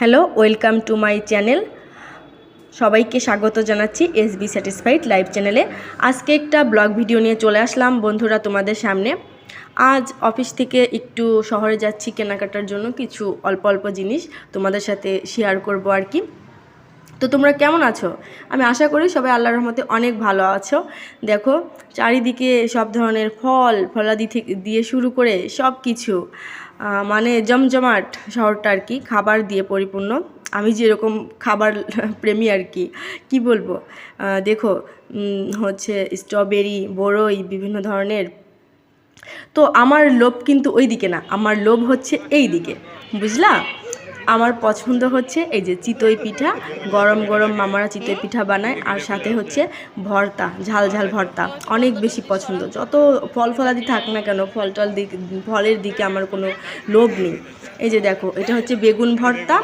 Hello, welcome to my channel. সবাইকে স্বাগত জানাচ্ছি এস বি স্যাটিসফাইড লাইভ চ্যানেলে। আজকে একটা ব্লগ ভিডিও নিয়ে চলে আসলাম বন্ধুরা তোমাদের সামনে। আজ অফিস থেকে একটু শহরে যাচ্ছি কেনাকাটার জন্য, কিছু অল্প অল্প জিনিস তোমাদের সাথে শেয়ার করব আর কি। তো তোমরা কেমন আছো? আমি আশা করি সবাই আল্লাহর রহমতে অনেক ভালো আছো। দেখো, চারিদিকে সব ধরনের ফল, ফলাদি থেকে দিয়ে শুরু করে সব কিছু মানে জমজমাট শহরটা আর কি, খাবার দিয়ে পরিপূর্ণ। আমি যেরকম খাবার প্রেমী আর কি কি বলব? দেখো হচ্ছে স্ট্রবেরি বড়ই বিভিন্ন ধরনের। তো আমার লোভ কিন্তু ওই দিকে না, আমার লোভ হচ্ছে এই দিকে বুঝলা? আমার পছন্দ হচ্ছে এই যে চিতই পিঠা, গরম গরম মামারা চিতই পিঠা বানায়, আর সাথে হচ্ছে ভর্তা, ঝাল ঝাল ভর্তা, অনেক বেশি পছন্দ। যত ফল ফলাদি থাক না কেন, ফল টল দিক, ফলের দিকে আমার কোনো লোভ নেই। এই যে দেখো, এটা হচ্ছে বেগুন ভর্তা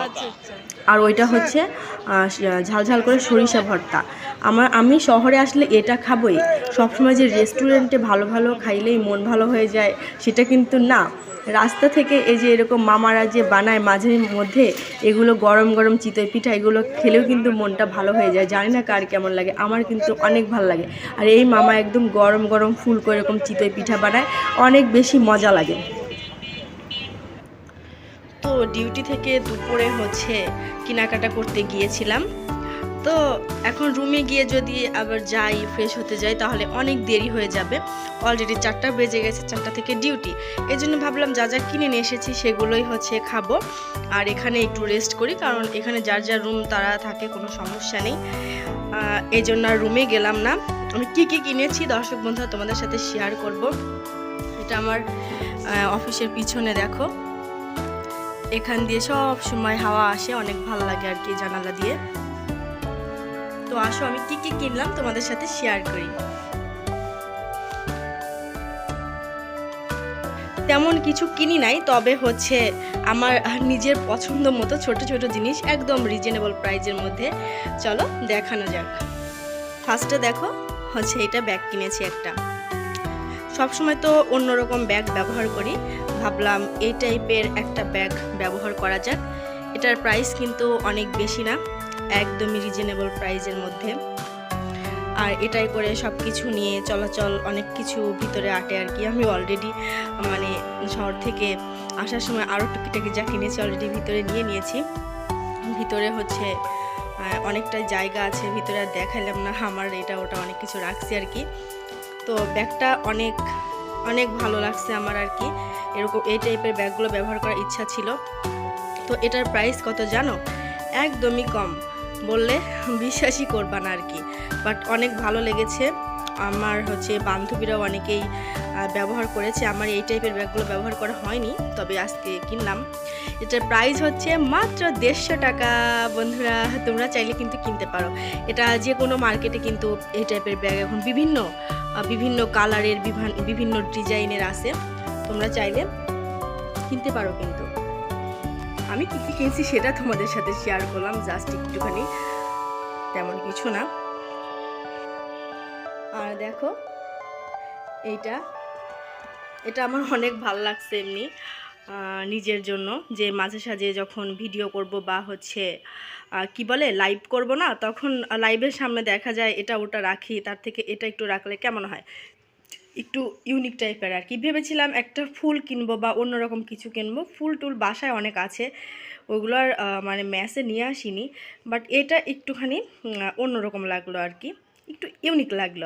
আর ওইটা হচ্ছে আহ, ঝাল ঝাল করে সরিষা ভর্তা। আমার আমি শহরে আসলে এটা খাবোই। সবসময় যে রেস্টুরেন্টে ভালো ভালো খাইলেই মন ভালো হয়ে যায় সেটা কিন্তু না। রাস্তা থেকে এই যে এরকম মামারা যে বানায় মাঝে মধ্যে এগুলো গরম গরম চিতই পিঠা এগুলো খেলেও কিন্তু মনটা ভালো হয়ে যায়। জানি না কার কেমন লাগে আমার কিন্তু অনেক ভালো লাগে। আর এই মামা একদম গরম গরম ফুল করে এরকম চিতই পিঠা বানায় অনেক বেশি মজা লাগে। ডিউটি থেকে দুপুরে হচ্ছে কেনাকাটা করতে গিয়েছিলাম। তো এখন রুমে গিয়ে যদি আবার যাই ফ্রেশ হতে যাই, তাহলে অনেক দেরি হয়ে যাবে। অলরেডি চারটা বেজে গেছে, চারটা থেকে ডিউটি এই জন্য ভাবলাম যা যা কিনে নিয়ে এসেছি সেগুলোই হচ্ছে খাব। আর এখানে একটু রেস্ট করি, কারণ এখানে যার যার রুম তারা থাকে, কোনো সমস্যা নেই। এই জন্য আর রুমে গেলাম না। আমি কী কী কিনেছি, দর্শক বন্ধুরা তোমাদের সাথে শেয়ার করব। এটা আমার অফিসের পিছনে দেখো। এখান দিয়ে সব সময় হাওয়া আসে, অনেক ভালো লাগে আর কি জানালা দিয়ে। তো আসো, আমি কি কি কিনলাম তোমাদের সাথে শেয়ার করি। তেমন কিছু কিনি নাই, তবে হচ্ছে আমার নিজের পছন্দ মতো ছোট ছোট জিনিস একদম রিজনেবল প্রাইজের মধ্যে। চলো দেখানো যাক। ফার্স্টে দেখো, হচ্ছে এটা ব্যাগ কিনেছি একটা। সবসময় তো অন্যরকম ব্যাগ ব্যবহার করি। ভাবলাম এই টাইপের একটা ব্যাগ ব্যবহার করা যাক। এটার প্রাইস কিন্তু অনেক বেশি না, একদমই রিজনেবল প্রাইজের মধ্যে। আর এটাই করে সব কিছু নিয়ে চলাচল অনেক কিছু ভিতরে আটে আর কি। আমি অলরেডি মানে শহর থেকে আসার সময় আরও টুকিটাকি যা কিনেছি অলরেডি ভিতরে নিয়ে নিয়েছি। ভিতরে হচ্ছে অনেকটা জায়গা আছে, ভিতরে আর দেখালাম না। আমার এটা, ওটা অনেক কিছু রাখছি আর কি। তো ব্যাগটা অনেক অনেক ভালো লাগছে আমার আর কি। এরকম এই টাইপের ব্যাগগুলো ব্যবহার করার ইচ্ছা ছিল। তো এটার প্রাইস কত জানো? একদমই কম। বললে বিশ্বাসই করবা না আর কি। বাট অনেক ভালো লেগেছে। আমার হচ্ছে বান্ধবীরাও অনেকেই ব্যবহার করেছে। আমার এই টাইপের ব্যাগগুলো ব্যবহার করা হয়নি, তবে আজকে কিনলাম। এটার প্রাইস হচ্ছে মাত্র দেড়শো টাকা। বন্ধুরা, তোমরা চাইলে কিন্তু কিনতে পারো। এটা যে কোনো মার্কেটে কিন্তু এই টাইপের ব্যাগ এখন বিভিন্ন বিভিন্ন কালারের বিভিন- বিভিন্ন ডিজাইনের আছে। তোমরা চাইলে কিনতে পারো কিন্তু। আমি কী কী কিনছি সেটা তোমাদের সাথে শেয়ার করলাম জাস্ট একটুখানি। তেমন কিছু না। আর দেখো, এইটা এটা আমার অনেক ভালো লাগছে এমনি। নিজের জন্য যে মাঝে সাঝে যখন ভিডিও করব বা হচ্ছে কি বলে লাইভ করব না, তখন লাইভের সামনে দেখা যায় এটা ওটা রাখি, তার থেকে এটা একটু রাখলে কেমন হয়? একটু ইউনিক টাইপের আর কি ভেবেছিলাম একটা ফুল কিনবো বা অন্যরকম কিছু কিনবো। ফুল টুল বাসায় অনেক আছে, ওগুলো আর মানে ম্যাসে নিয়ে আসিনি বাট এটা একটুখানি অন্যরকম লাগল আর কি একটু ইউনিক লাগল।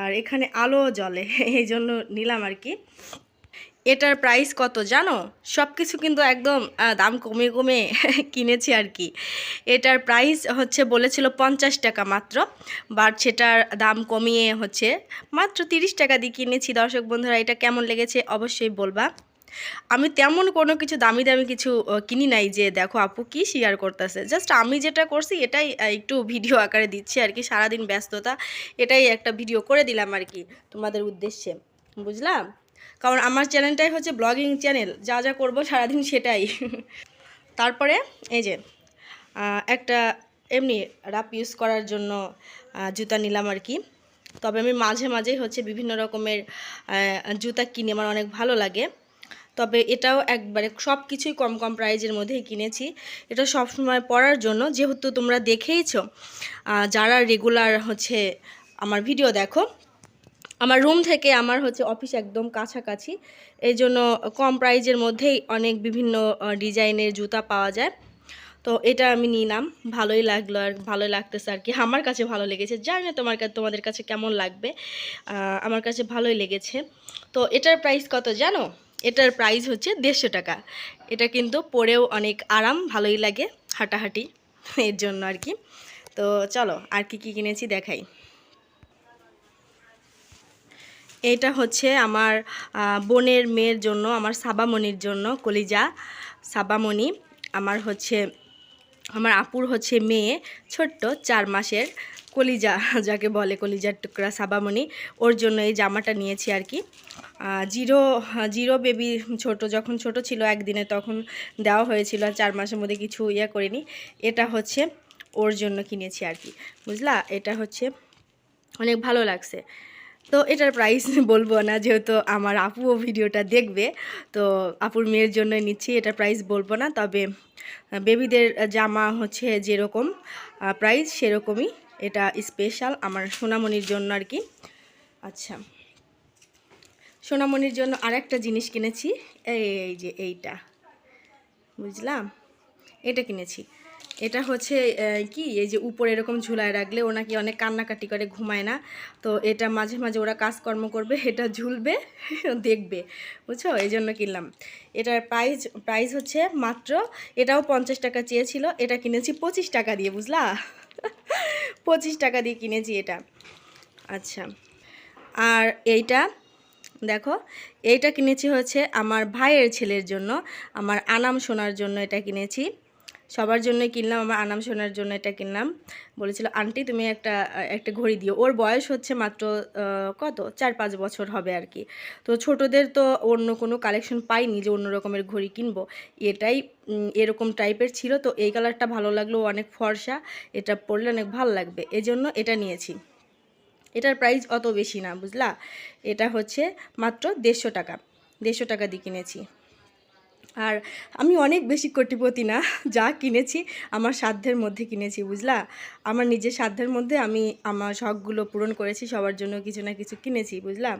আর এখানে আলো জ্বলে, এই জন্য নিলাম আর কি এটার প্রাইস কত জানো? সব কিছু কিন্তু একদম দাম কমে কমে কিনেছি আর কি। এটার প্রাইস হচ্ছে বলেছিল পঞ্চাশ টাকা মাত্র বাট সেটার দাম কমিয়ে হচ্ছে মাত্র তিরিশ টাকা দিয়ে কিনেছি। দর্শক বন্ধুরা, এটা কেমন লেগেছে অবশ্যই বলবা। আমি তেমন কোনো কিছু দামি দামি কিছু কিনি নাই যে দেখো আপু কি শেয়ার করতেছে। জাস্ট আমি যেটা করছি, এটাই একটু ভিডিও আকারে দিচ্ছি আর কি। সারাদিন ব্যস্ততা, এটাই একটা ভিডিও করে দিলাম আর কি তোমাদের উদ্দেশ্যে। বুঝলাম? কারণ আমার চ্যানেলটাই হচ্ছে ব্লগিং চ্যানেল, যা যা করব সারাদিন সেটাই। তারপরে এই যে একটা এমনি রাপ ইউজ করার জন্য জুতা নিলাম আর কি। তবে আমি মাঝে মাঝে হচ্ছে বিভিন্ন রকমের জুতা কিনে, আমার অনেক ভালো লাগে। তবে এটাও একবারে সব কিছুই কম কম প্রাইজের মধ্যেই কিনেছি। এটা সব সময় পরার জন্য, যেহেতু তোমরা দেখেইছো যারা রেগুলার হচ্ছে আমার ভিডিও দেখো আমার রুম থেকে আমার হচ্ছে অফিস একদম কাছাকাছি। এই জন্য কম প্রাইজের মধ্যেই অনেক বিভিন্ন ডিজাইনের জুতা পাওয়া যায়। তো এটা আমি নিলাম। ভালোই লাগল আর ভালোই লাগতেছে আর কি। আমার কাছে ভালো লেগেছে। জানি না তোমার কাছে তোমাদের কাছে কেমন লাগবে। আমার কাছে ভালোই লেগেছে। তো এটার প্রাইস কত জানো? এটার প্রাইস হচ্ছে দেড়শো টাকা। এটা কিন্তু পরেও অনেক আরাম, ভালোই লাগে হাঁটাহাঁটি এর জন্য আর কি। তো চলো, আর কি কি কিনেছি দেখাই। এটা হচ্ছে আমার বোনের মেয়ের জন্য, আমার সাবামণির জন্য কলিজা। সাবামণি আমার হচ্ছে, আমার আপুর হচ্ছে মেয়ে, ছোট্ট, চার মাসের কলিজা, যাকে বলে কলিজার টুকরা সাবামণি। ওর জন্য এই জামাটা নিয়েছি আর কি। জিরো জিরো বেবি ছোট, যখন ছোট ছিল একদিনে তখন দেওয়া হয়েছিল, আর চার মাসের মধ্যে কিছু ইয়ে করিনি। এটা হচ্ছে ওর জন্য কিনেছি আর কি। বুঝলা? এটা হচ্ছে অনেক ভালো লাগছে। তো এটার প্রাইস বলব না, যেহেতু আমার আপুও ভিডিওটা দেখবে, তো আপুর মেয়ের জন্য নিচ্ছি, এটার প্রাইস বলব না, তবে বেবিদের জামা হচ্ছে যেরকম প্রাইস সেরকমই, এটা স্পেশাল আমার সোনামণির জন্য আর কি। আচ্ছা সোনামণির জন্য আরেকটা জিনিস কিনেছি, এই যে এইটা, বুঝলাম? এটা কিনেছি। এটা হচ্ছে কি? এই যে উপরে এরকম ঝুলায় রাখলে ও নাকি অনেক কান্নাকাটি করে, ঘুমায় না। তো এটা মাঝে মাঝে ওরা কাজকর্ম করবে, এটা ঝুলবে, দেখবে। বুঝছ? এই জন্য কিনলাম। এটার প্রাইস প্রাইস হচ্ছে মাত্র, এটাও পঞ্চাশ টাকা চেয়েছিল, এটা কিনেছি পঁচিশ টাকা দিয়ে, বুঝলা? পঁচিশ টাকা দিয়ে কিনেছি এটা। আচ্ছা। আর এইটা, দেখো, এইটা কিনেছি হচ্ছে আমার ভাইয়ের ছেলের জন্য, আমার আনাম সোনার জন্য এটা কিনেছি। সবার জন্যই কিনলাম, আমার আনাম সোনার জন্য এটা কিনলাম। বলেছিল, আন্টি, তুমি একটা একটা ঘড়ি দিও। ওর বয়স হচ্ছে মাত্র কত? চার পাঁচ বছর হবে আর কি। তো ছোটদের তো অন্য কোনো কালেকশন পাইনি যে অন্য রকমের ঘড়ি কিনবো। এটাই এরকম টাইপের ছিল। তো এই কালারটা ভালো লাগল, অনেক ফর্সা। এটা পরলে অনেক ভালো লাগবে। এজন্য এটা নিয়েছি। এটার প্রাইস অত বেশি না, বুঝলা? এটা হচ্ছে মাত্র দেড়শো টাকা। দেড়শো টাকা দিয়ে কিনেছি। আর আমি অনেক বেশি কোটিপতি না, যা কিনেছি আমার সাধ্যের মধ্যে কিনেছি, বুঝলা? আমার নিজের সাধ্যের মধ্যে আমি আমার শখগুলো পূরণ করেছি, সবার জন্য কিছু না কিছু কিনেছি, বুঝলা?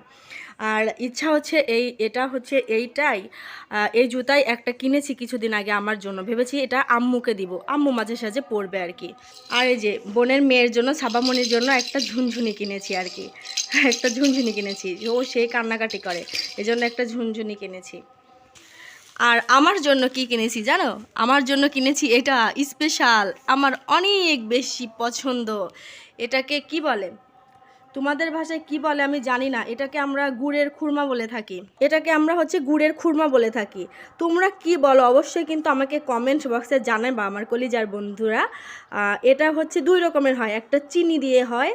আর ইচ্ছা হচ্ছে এই, এটা হচ্ছে এইটাই এই জুতাই একটা কিনেছি কিছুদিন আগে আমার জন্য, ভেবেছি এটা আম্মুকে দিব, আম্মু মাঝে সাঝে পরবে আর কি। আর এই যে বোনের মেয়ের জন্য, সাবামণির জন্য একটা ঝুনঝুনি কিনেছি আর কি, একটা ঝুনঝুনি কিনেছি, ও সেই কান্নাকাটি করে, এজন্য একটা ঝুনঝুনি কিনেছি। আর আমার জন্য কি কিনেছি জানো? আমার জন্য কিনেছি এটা স্পেশাল আমার অনেক বেশি পছন্দ। এটাকে কি বলে? তোমাদের ভাষায় কি বলে আমি জানি না। এটাকে আমরা গুড়ের খুরমা বলে থাকি। এটাকে আমরা হচ্ছে গুড়ের খুরমা বলে থাকি। তোমরা কি বলো? অবশ্যই কিন্তু আমাকে কমেন্ট বক্সে জানাবা আমার কলিজার বন্ধুরা। এটা হচ্ছে দুই রকমের হয়। একটা চিনি দিয়ে হয়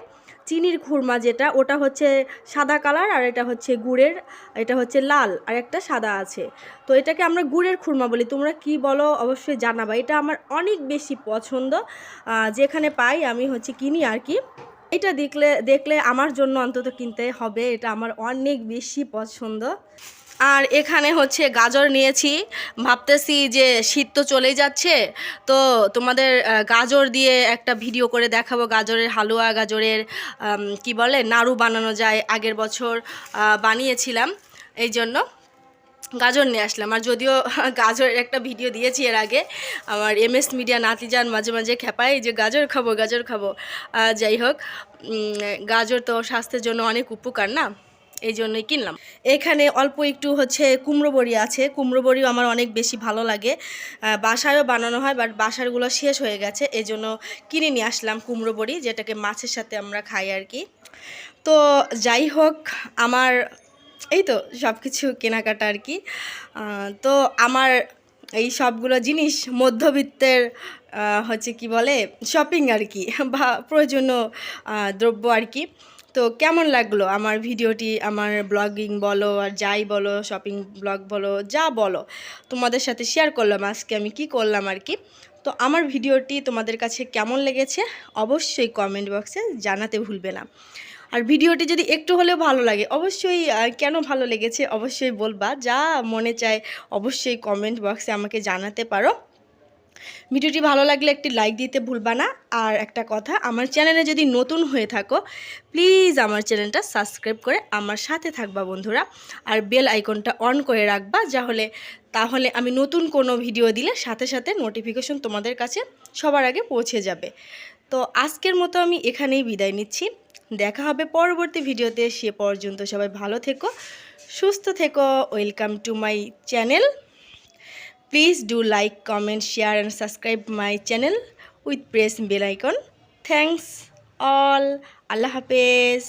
চিনির খুরমা যেটা, ওটা হচ্ছে সাদা কালার আর এটা হচ্ছে গুড়ের, এটা হচ্ছে লাল আর একটা সাদা আছে। তো এটাকে আমরা গুড়ের খুরমা বলি। তোমরা কি বলো? অবশ্যই জানাবা। এটা আমার অনেক বেশি পছন্দ। যেখানে পাই আমি হচ্ছে কিনি আর কি। এটা দেখলে দেখলে আমার জন্য অন্তত কিনতে হবে। এটা আমার অনেক বেশি পছন্দ। আর এখানে হচ্ছে গাজর নিয়েছি। ভাবতেছি যে শীত তো চলেই যাচ্ছে। তো তোমাদের গাজর দিয়ে একটা ভিডিও করে দেখাবো। গাজরের হালুয়া, গাজরের কি বলে, নাড়ু বানানো যায় আগের বছর বানিয়েছিলাম। এই জন্য গাজর নিয়ে আসলাম। আর যদিও গাজরের একটা ভিডিও দিয়েছি এর আগে, আমার এম এস মিডিয়া নাতি যান মাঝে মাঝে খেপায় যে গাজর খাব গাজর খাব। যাই হোক গাজর তো স্বাস্থ্যের জন্য অনেক উপকার না? এই জন্যই কিনলাম। এখানে অল্প একটু হচ্ছে কুমড়ো বড়ি আছে। কুমড়ো বড়িও আমার অনেক বেশি ভালো লাগে। বাসায়ও বানানো হয়, বাট বাসারগুলো শেষ হয়ে গেছে। এই জন্য কিনে নিয়ে আসলাম কুমড়ো বড়ি, যেটাকে মাছের সাথে আমরা খাই আর কি। তো যাই হোক, আমার এই তো সব কিছু কেনাকাটা আর কি। তো আমার এই সবগুলো জিনিস মধ্যবিত্তের হচ্ছে কি বলে শপিং আর কি, বা প্রয়োজনীয় দ্রব্য আর কি। তো কেমন লাগল আমার ভিডিওটি, আমার ব্লগিং বলো আর যাই বলো শপিং ব্লগ বলো, যা বলো, তোমাদের সাথে শেয়ার করলাম, আজকে আমি কি করলাম আর কি। তো আমার ভিডিওটি তোমাদের কাছে কেমন লেগেছে, অবশ্যই কমেন্ট বক্সে জানাতে ভুলবে না। আর ভিডিওটি যদি একটু হলেও ভালো লাগে, অবশ্যই কেন ভালো লেগেছে অবশ্যই বলবা। যা মনে চায় অবশ্যই কমেন্ট বক্সে আমাকে জানাতে পারো। ভিডিওটি ভালো লাগলে একটি লাইক দিতে ভুলবা না। আর একটা কথা, আমার চ্যানেলে যদি নতুন হয়ে থাকো প্লিজ আমার চ্যানেলটা সাবস্ক্রাইব করে আমার সাথে থাকবা বন্ধুরা। আর বেল আইকনটা অন করে রাখবা, যাহলে, তাহলে আমি নতুন কোনো ভিডিও দিলে সাথে সাথে নোটিফিকেশন তোমাদের কাছে সবার আগে পৌঁছে যাবে। তো আজকের মতো আমি এখানেই বিদায় নিচ্ছি। দেখা হবে পরবর্তী ভিডিওতে। সে পর্যন্ত সবাই ভালো থেকো, সুস্থ থেকো। Welcome to my channel please do like comment share and subscribe my channel with press bell icon thanks all আল্লাহ হাফেজ।